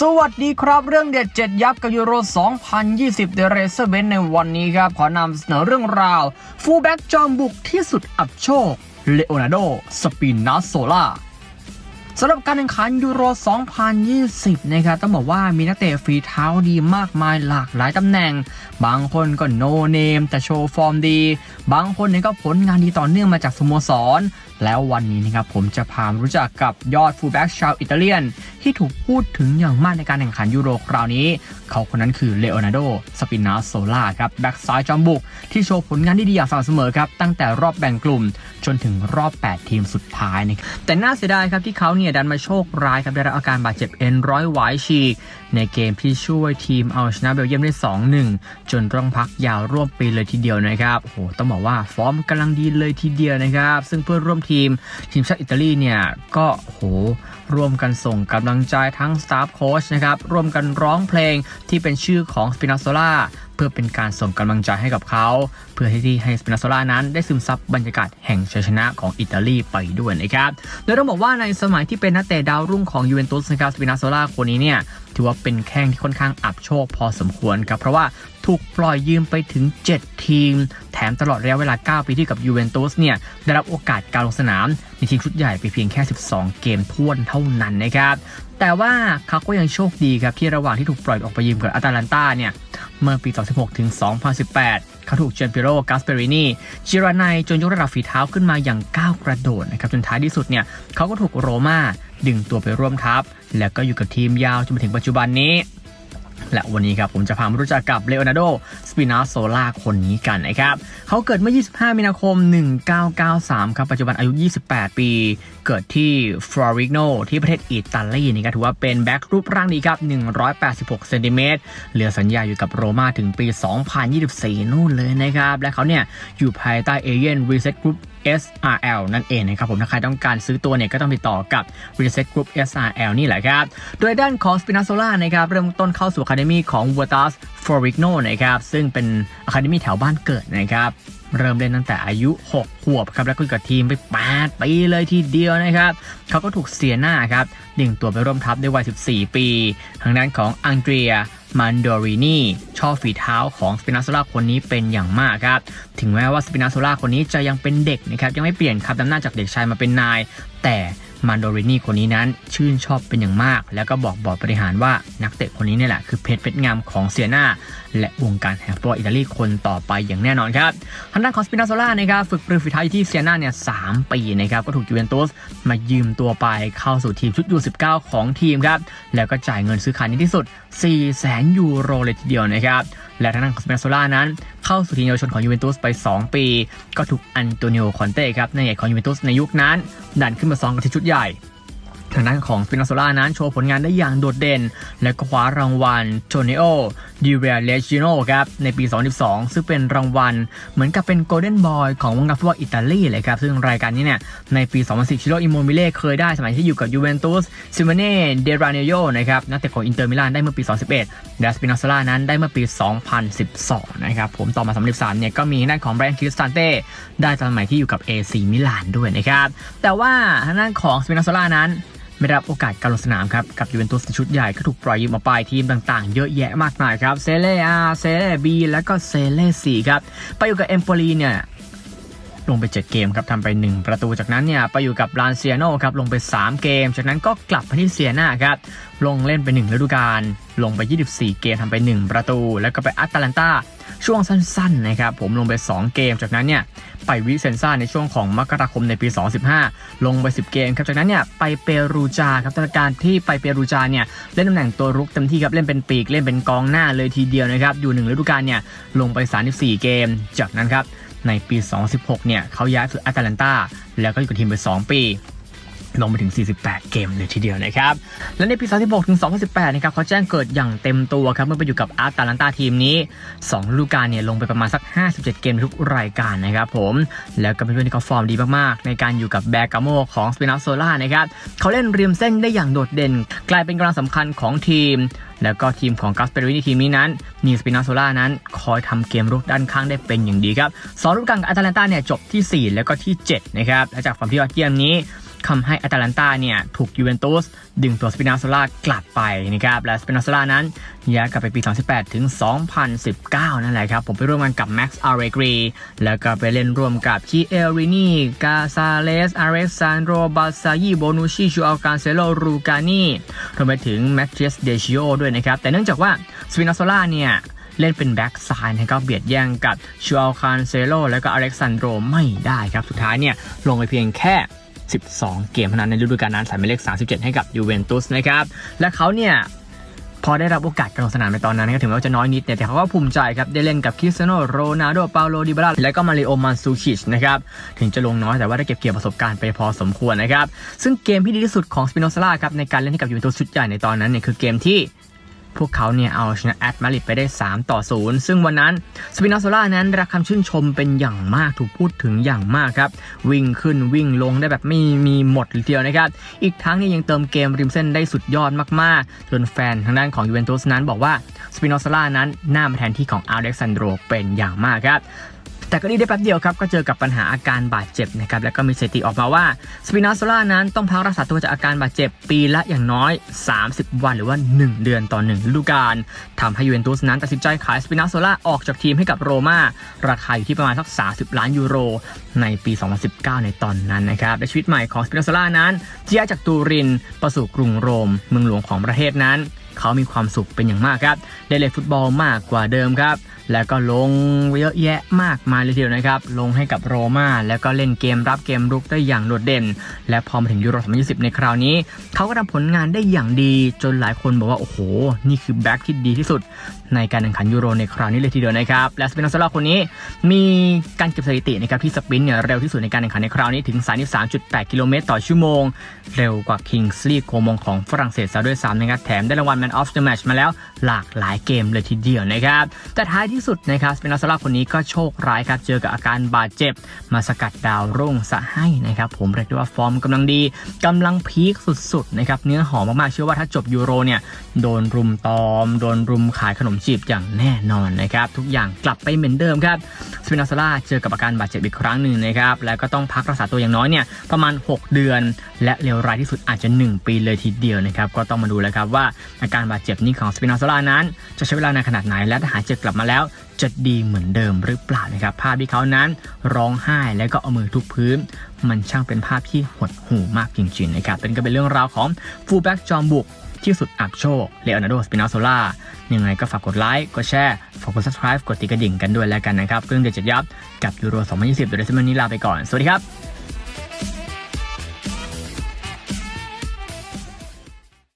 สวัสดีครับเรื่องเด็ด7ยักษ์กับยูโร 2020 เดเรเซอร์เบนในวันนี้ครับ ขอนำเสนอเรื่องราว ฟูลแบ็กจอมบุกที่สุดอับโชค เลโอนาร์โด สปินนาโซล่า สำหรับการแข่งขันยูโร 2020 นะครับต้องบอกว่ามีนักเตะฝีเท้าดีมากมายหลากหลายตำแหน่ง บางคนก็โนเนมแต่โชว์ฟอร์มดี บางคนเนี่ยก็ผลงานดีต่อเนื่องมาจากสโมสร แล้ววันนี้นะครับผมจะพามรู้จักกับยอดฟูลแบ็กชาวอิตาเลียน ที่ถูกพูดถึงอย่างมากในการแข่งขันยูโรคราวนี้ เขาคนนั้นคือเลโอนาร์โด สปินาโซล่าครับแบ็กซ้ายจอมบุกที่โชว์ผลงานที่ดีอย่างสม่ำเสมอครับตั้งแต่รอบแบ่งกลุ่มจนถึงรอบ 8 ทีมสุดท้ายนะครับแต่น่าเสียดายครับที่เขาเนี่ยดันมาโชคร้ายครับได้รับอาการบาดเจ็บเอ็นร้อยหวายฉีก ในเกมที่ช่วยทีมเอาชนะเบลเยียมได้ 2-1 จนต้องพักยาวร่วมปีเลยทีเดียวนะครับโอ้โหต้องบอกว่าฟอร์มกำลังดีเลยทีเดียวนะครับ ซึ่งเพื่อนร่วมทีมทีมชาติอิตาลีเนี่ยก็โอ้โหร่วมกันส่งกำลังใจทั้งสตาฟโค้ชนะครับร่วมกันร้องเพลงที่เป็นชื่อของสปินาโซล่า เพื่อเป็นการส่งกำลังใจให้กับเขา เพื่อที่ให้สปินาโซล่านั้นได้ซึมซับบรรยากาศแห่งชัยชนะของอิตาลีไปด้วยนะครับโดยต้องบอกว่าในสมัยที่เป็นนักเตะดาวรุ่งของยูเวนตุสนะครับสปินาโซล่าคนนี้เนี่ย ถือว่าเป็นแข้งที่ค่อนข้างอับโชคพอสมควรครับ เพราะว่าถูกปล่อยยืมไปถึง 7 ทีม แถมตลอดระยะเวลา 9 ปีที่กับยูเวนตุสเนี่ย ได้รับโอกาสการลงสนาม ในทีมชุดใหญ่ไปเพียงแค่ 12 เกมท้วนเท่านั้นนะครับ แต่ว่าเขาก็ยังโชคดีครับ ที่ระหว่างที่ถูกปล่อยออกไปยืมกับอาตาลันตาเนี่ย เมื่อปี 2016 ถึง 2018 เขาถูกเจนปิโรกาสเปรินีจิรานายจนยกระดับฝีเท้าขึ้นมาอย่างก้าวกระโดดนะครับจนท้ายที่สุดเนี่ยเขาก็ถูกโรมาดึงตัวไปร่วมทัพ แล้วก็อยู่กับทีมยาวจนมาถึงปัจจุบันนี้ และวันนี้ครับผมจะพามารู้จักกับเลโอนาร์โด สปินาโซล่าคนนี้กันนะครับ เขาเกิดเมื่อ 25 มีนาคม 1993 ครับ ปัจจุบันอายุ 28 ปี เกิดที่ฟลอริโนที่ประเทศอิตาลีนะครับถือว่าเป็นแบ็ครูปร่างดีครับ 186 เซนติเมตรเหลือสัญญาอยู่กับโรม่าถึงปี 2024 นู่นเลยนะครับ และเขาเนี่ยอยู่ภายใต้เอเย่นรีเซ็ตกรุ๊ป SRL นั่นเองนะครับผมถ้าใครต้องการซื้อตัวเนี่ยก็ต้องติดต่อกับ Reset Group SRL นี่แหละครับ โดยด้านของ Spinazzola นะครับเริ่มต้นเข้าสู่ Academy ของ v o r t a s f o r i g n o นะครับซึ่งเป็น Academy แถวบ้านเกิดนะครับเริ่มเล่นตั้งแต่อายุ 6 ขวบครับแล้วก็อยู่กับทีมไป 8 ปีเลยทีเดียวนะครับ เขาก็ถูกเสียหน้าครับดึงตัวไปร่วมทัพในวัย 14 ปี ทางด้านของอังเดรีย มันโดรินีชอบฝีเท้าของสปินาโซล่าคนนี้เป็นอย่างมากครับ ถึงแม้ว่าสปินาโซล่าคนนี้จะยังเป็นเด็กนะครับยังไม่เปลี่ยนคำตำหน้าจากเด็กชายมาเป็นนาย แต่มันโดรินีคนนี้นั้นชื่นชอบเป็นอย่างมาก แล้วก็บอกบอร์ดบริหารว่านักเตะคนนี้เนี่ยแหละคือเพชรเพชรงามของเซียนาและวงการแห่งฟุตบอลอิตาลีคนต่อไปอย่างแน่นอนครับทางด้านของสปินาโซล่านะครับฝึกปรือฝีเท้าอยู่ที่เซียนาเนี่ยสามปีนะครับก็ถูกยูเวนตุสมายืมตัวไปเข้าสู่ทีมชุดยู19ของทีมครับแล้วก็จ่ายเงินซื้อขายในที่สุด4แสนยูโรเลยทีเดียวนะครับ และทางด้านของสเปนโซล่านั้น เข้าสู่ทีมเยาวชนของยูเวนตุสไป 2 ปี ก็ถูกอันโตนิโอคอนเต้ครับในใหญ่ของยูเวนตุสในยุคนั้น ดันขึ้นมาซ้อมกับทีมชุดใหญ่ ทางด้านของสปินาโซล่านั้นโชว์ผลงานได้อย่างโดดเด่น และก็คว้ารางวัลโ o เนโอดิเรียเลจิโนครับในปี 2012 ซึ่งเป็นรางวัล เหมือนกับเป็นโกลเด้นบอยของวงการฟุตบอลอิตาลีเลยครับ ซึ่งรายการนี้เนี่ย ในปี 2010 ชิโรอิโมมิเล่เคยได้สมัยที่อยู่กับยูเวนตุสซิมเน่เดราเนโยนะครับนักเตะของอินเตอร์มิลานได้เมื่อปี 2011และสปินาโซล่านั้นได้เมื่อปี 2012 นะครับผมต่อมา 2013 เนี่ยก็มีด้านของแบรนด์คริสตันเต้ได้สมัยที่อยู่กับ AC มิลานด้วยนะครับแต่ว่าทางด้านของสปินาโซล่านั้น ไม่ได้รับโอกาสการลงสนามครับ กับยูเวนตุสชุดใหญ่ก็ถูกปล่อยยืมออกไปทีมต่างๆ เยอะแยะมากมายครับ เซเลอาเซเลบีแล้วก็เซเล่สีครับ ไปอยู่กับเอมโปลีเนี่ยลงไป 7 เกมครับทำไป 1 ประตูจากนั้นเนี่ยไปอยู่กับลานเซียโนครับลงไป 3 เกม จากนั้นก็กลับมาที่เซียนาครับลงเล่นไป 1 ฤดูกาลลงไป 24 เกมทำไป 1 ประตู แล้วก็ไปอัตแลนตา ช่วงสั้นๆนะครับผมลงไป 2 เกมจากนั้นเนี่ยไปวิเซนซ่าในช่วงของมกราคมในปี 2015 ลงไป 10 เกมครับจากนั้นเนี่ยไปเปรูจาครับจากการที่ไปเปรูจาเนี่ยเล่นตำแหน่งตัวรุกเต็มที่ครับเล่นเป็นปีกเล่นเป็นกองหน้าเลยทีเดียวนะครับอยู่หนึ่งฤดูกาลเนี่ยลงไป 34 เกม จากนั้นครับในปี 2016 เนี่ยเขาย้ายสู่แอตแลนตาแล้วก็อยู่กับทีมไป 2 ปี ลงไปถึง 48 เกมเลยทีเดียวนะครับ และในปี 2016 ถึง 2018 นะครับเขาแจ้งเกิดอย่างเต็มตัวครับ เมื่อไปอยู่กับอาร์ตาลันตาทีมนี้ 2 ฤดูกาลเนี่ยลงไปประมาณสัก 57 เกมทุกรายการนะครับผม แล้วก็เป็นเพื่อนที่เขาฟอร์มดีมากๆ ในการอยู่กับแบกาโมของสปินาโซล่านะครับเขาเล่นริมเส้นได้อย่างโดดเด่น กลายเป็นกำลังสำคัญของทีมแล้วก็ทีมของกัสเปรินีทีมนี้นั้นนีสปินาโซล่านั้น คอยทำเกมรุกด้านข้างได้เป็นอย่างดีครับสองฤดูกาลกับอาตาลันตาเนี่ยจบที่ 4 แล้วก็ที่ 7 นะครับ และจากความที่ยอดเยี่ยมนี้ ทำให้อตแลนตาเนี่ยถูกยูเวนตุสดึงตัวสปินาโซล่ากลับไปนะครับและสปินาโซล่านั้นย้ายกลับไปปี 2018 ถึง 2019 นั่นแหละครับ ผมไปร่วมงานกับแม็กซ์อาร์เรกรีแล้วก็ไปเล่นร่วมกับคีเอลรินีกาซาเลสอาร์เรซานโดบาซายีโบนูชิชูอัลกานเซโลรูกานีรวมไปถึงแมทเ s สเดชิโอด้วยนะครับ แต่เนื่องจากว่าสปินาโซล่าเนี่ยเล่นเป็นแบ็กซ้ายนะครับเบียดแย่งกับชูอัลคานเซโลและก็อเล็กซานโดรไม่ได้ครับ สุดท้ายเนี่ยลงไปเพียงแค่ 12 เกมเท่านั้นในฤดูกาลนั้นใส่หมายเลข 37 ให้กับยูเวนตุสนะครับ และเขาเนี่ยพอได้รับโอกาสการลงสนามในตอนนั้นก็ถึงแม้ว่าจะน้อยนิดเนี่ยแต่เขาก็ภูมิใจครับ ได้เล่นกับคริสเตียโนโรนัลโดเปาโลดิบาลาและก็มาริโอมันซูคิชนะครับ ถึงจะลงน้อยแต่ว่าได้เก็บเกี่ยวประสบการณ์ไปพอสมควรนะครับ ซึ่งเกมที่ดีที่สุดของสปิโนซาร่าครับในการเล่นให้กับยูเวนตุสชุดใหญ่ในตอนนั้นเนี่ยคือเกมที่ พวกเขาเนี่ยเอาชนะแอตมาริดไปได้ 3 ต่อ 0 ซึ่งวันนั้นสปินอโซล่านั้นรับคำชื่นชมเป็นอย่างมากถูกพูดถึงอย่างมากครับ วิ่งขึ้นวิ่งลงได้แบบไม่มีหมดเลยทีเดียวนะครับ อีกทั้งนี่ยังเติมเกมริมเส้นได้สุดยอดมากๆ จนแฟนทางด้านของยูเวนตุสนั้นบอกว่าสปินอโซล่านั้นน่ามาแทนที่ของอเล็กซานโดรเป็นอย่างมากครับ แต่ก็ดีได้แป๊บเดียวครับ ก็เจอกับปัญหาอาการบาดเจ็บนะครับ แล้วก็มีสถิติออกมาว่าสปินาโซล่านั้นต้องพักรักษาตัวจากอาการบาดเจ็บปีละอย่างน้อย 30 วันหรือว่า 1 เดือนต่อ1ฤดูกาลทำให้ยูเวนตุสนั้นตัดสินใจขายสปินาโซล่าออกจากทีมให้กับโรม่าราคาอยู่ที่ประมาณสัก 30 ล้านยูโร ในปี 2019 ในตอนนั้นนะครับและชีวิตใหม่ของสปินาโซล่านั้นที่ย้ายจากตูรินประสู่กรุงโรมเมืองหลวงของประเทศนั้น เขามีความสุขเป็นอย่างมากครับได้เล่นฟุตบอลมากกว่าเดิมครับ แล้วก็ลงเยอะแยะมากมายเลยทีเดียวนะครับ ลงให้กับโรม่าแล้วก็เล่นเกมรับเกมรุกได้อย่างโดดเด่น และพอมาถึงยูโร 2020 ในคราวนี้ เขาก็ทำผลงานได้อย่างดีจนหลายคนบอกว่า โอ้โห นี่คือแบ็คที่ดีที่สุด ในการแข่งขันยูโรในคราวนี้เลยทีเดียวนะครับ และสปินอซาร่าคนนี้ มีการเก็บสถิตินะครับที่สปินเนี่ยเร็วที่สุดในการแข่งขันในคราวนี้ถึง 33.8 กิโลเมตรต่อชั่วโมง เร็วกว่าคิงส์ลีโคมงของฝรั่งเศสซะด้วยซ้ำนะครับแถมได้รางวัล Man of the Match มาแล้วหลากหลายเกมเลยทีเดียวนะครับแต่ท้ายที่ที่สุดนะครับสเปนอซาร่าคนนี้ก็โชคร้ายครับ เจอกับอาการบาดเจ็บ มาสกัดดาวรุ่งซะให้นะครับ ผมเรียกได้ว่าฟอร์มกำลังดีกำลังพีคสุดๆนะครับ เนื้อหอมมากๆ เชื่อว่าถ้าจบยูโรเนี่ย โดนรุมตอม โดนรุมขายขนมจีบอย่างแน่นอนนะครับ ทุกอย่างกลับไปเหมือนเดิมครับสเปนอซาร่าเจอกับอาการบาดเจ็บอีกครั้งหนึ่งนะครับ แล้วก็ต้องพักรักษาตัวอย่างน้อยเนี่ยประมาณ 6 เดือน และเลวร้ายที่สุดอาจจะ 1 ปีเลยทีเดียวนะครับก็ต้องมาดูแล้วครับว่าอาการบาดเจ็บนี้ของสเปนอซาร่านั้น จะใช้เวลานานขนาดไหนและถ้าหายเจ็บกลับมาแล้ว จะดีเหมือนเดิมหรือเปล่านะครับ ภาพที่เขานั้นร้องไห้แล้วก็เอามือทุบพื้น มันช่างเป็นภาพที่หดหูมากจริงๆนะครับเป็นก็เป็นเรื่องราวของฟูลแบ็กจอมบุกที่สุดอับโชคเลโอนาร์โดสปินาโซล่ายังไงก็ฝากกดไลค์กดแชร์ฝากกด subscribe กดติดกระดิ่งกันด้วยแล้วกันนะครับ เรื่องเด็ดจัดยับกับยูโร 2020 โดยเดซมันนี้ลาไปก่อน สวัสดีครับ